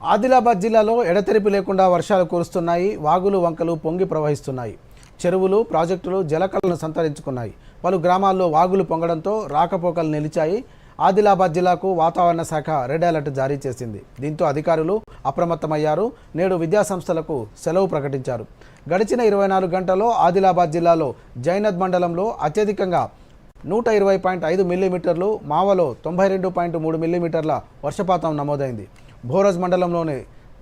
ఆదిలాబాద్ జిల్లాలో ఎడతెరిపి లేకుండా వర్షాలు కురుస్తున్నాయి వాగులు వంకలు పొంగి ప్రవహిస్తున్నాయి. చెరువులు ప్రాజెక్టులు జలకలను సంతరించుకున్నాయి. పలు గ్రామాల్లో వాగులు పొంగడంతో రాకపోకలు నిలిచాయి. ఆదిలాబాద్ జిల్లాకు వాతావరణ శాఖ రెడ్ అలర్ట్ జారీ చేసింది. దీంతో అధికారులు అప్రమత్తమయ్యారు. నేడు విద్యాసంస్థలకు సెలవు ప్రకటించారు. గడిచిన ఇరవై నాలుగు గంటల్లో ఆదిలాబాద్ జిల్లాలో జైనద్ మండలంలో అత్యధికంగా నూట ఇరవై పాయింట్ ఐదు మిల్లీమీటర్లు మావలో తొంభై రెండు పాయింట్ మూడు మిల్లీమీటర్ల వర్షపాతం నమోదైంది. భోరజ్ మండలంలోని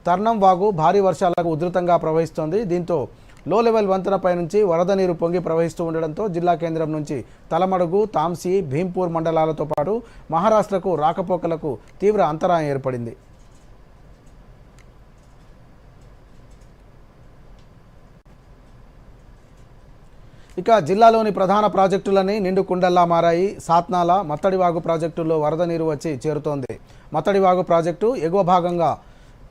తర్ణం వాగు భారీ వర్షాలకు ఉధృతంగా ప్రవహిస్తోంది. దీంతో లో లెవెల్ వంతెనపై నుంచి వరద నీరు పొంగి ప్రవహిస్తూ ఉండడంతో జిల్లా కేంద్రం నుంచి తలమడుగు తాంసీ భీంపూర్ మండలాలతో పాటు మహారాష్ట్రకు రాకపోకలకు తీవ్ర అంతరాయం ఏర్పడింది. ఇక జిల్లాలోని ప్రధాన ప్రాజెక్టులన్నీ నిండు కుండల్లా మారాయి. సాత్నాల మత్తడివాగు ప్రాజెక్టుల్లో వరద నీరు వచ్చి చేరుతోంది. మత్తడివాగు ప్రాజెక్టు ఎగువ భాగంగా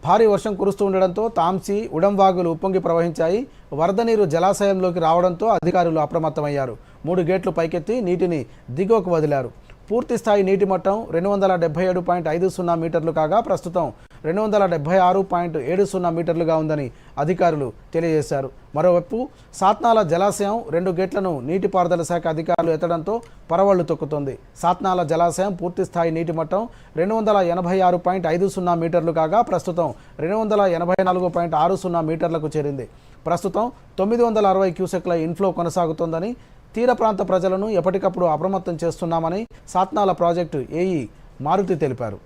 భారీ వర్షం కురుస్తూ ఉండడంతో తాంసి ఉడంవాగులు ఉప్పొంగి ప్రవహించాయి. వరద నీరు జలాశయంలోకి రావడంతో అధికారులు అప్రమత్తమయ్యారు. మూడు గేట్లు పైకెత్తి నీటిని దిగువకు వదిలారు. పూర్తి స్థాయి నీటి మట్టం రెండు వందల డెబ్బై ఏడు పాయింట్ ఐదు సున్నా మీటర్లు కాగా ప్రస్తుతం రెండు వందల డెబ్బై ఆరు పాయింట్ ఏడు సున్నా మీటర్లుగా ఉందని అధికారులు తెలియజేశారు. మరోవైపు సాత్నాల జలాశయం రెండు గేట్లను నీటిపారుదల శాఖ అధికారులు ఎత్తడంతో పరవళ్ళు తొక్కుతోంది. సాత్నాల జలాశయం పూర్తి స్థాయి నీటి మట్టం రెండు వందల ఎనభై ఆరు పాయింట్ ఐదు సున్నా మీటర్లు కాగా ప్రస్తుతం రెండు వందల ఎనభై నాలుగు పాయింట్ ఆరు సున్నా మీటర్లకు చేరింది. ప్రస్తుతం తొమ్మిది వందల అరవై క్యూసెక్ల ఇన్ఫ్లో కొనసాగుతోందని తీర ప్రాంత ప్రజలను ఎప్పటికప్పుడు అప్రమత్తం చేస్తున్నామని సాత్నాల ప్రాజెక్టు ఏఈ మారుతి తెలిపారు.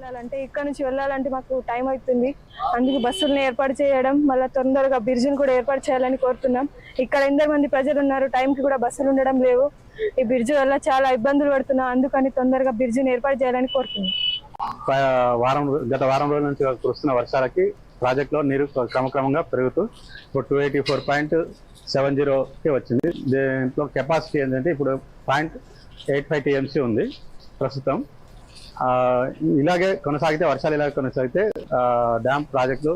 వెళ్ళాలంటే ఇక్కడ నుంచి వెళ్ళాలంటే మాకు టైం అవుతుంది అందుకే బస్సులను ఏర్పాటు చేయడం మళ్ళీ తొందరగా బ్రిడ్జిని కూడా ఏర్పాటు చేయాలని కోరుతున్నాం. ఇక్కడ ఎందరు మంది ప్రజలు ఉన్నారు టైంకి కూడా బస్సులు ఉండడం లేవు. ఈ బ్రిడ్జ్ వల్ల చాలా ఇబ్బందులు పడుతున్నాం. అందుకని తొందరగా బ్రిడ్జిని ఏర్పాటు చేయాలని కోరుతున్నాం. వారం గత వారం రోజుల నుంచి కురుస్తున్న వర్షాలకి ప్రాజెక్టులో నీరు క్రమక్రమంగా పెరుగుతూ ఇప్పుడు two eighty four point seven జీరోకి వచ్చింది. దీంట్లో కెపాసిటీ ఏంటంటే ఇప్పుడు పాయింట్ ఎయిట్ ఫైవ్ టీఎంసీ ఉంది ప్రస్తుతం. ఇలాగే కొనసాగితే వర్షాలు ఇలాగే కొనసాగితే డ్యామ్ ప్రాజెక్టు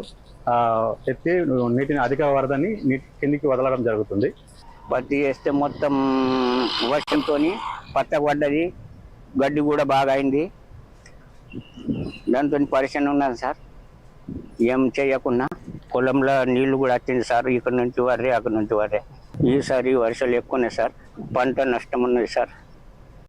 ఎత్తి నీటిని అధిక వరదని నీటి కిందికి వదలడం జరుగుతుంది. పత్తి వేస్తే మొత్తం వర్షంతో పచ్చ పడ్డది గడ్డి కూడా బాగా అయింది. దాంతో పరిశ్రమ ఉన్నాను సార్. ఏం చేయకుండా పొలంలో నీళ్ళు కూడా వచ్చింది సార్ ఇక్కడ నుంచి వర్రే అక్కడ నుంచి వర్రే ఈసారి వర్షాలు ఎక్కువనే సార్ పంట నష్టం ఉన్నది సార్.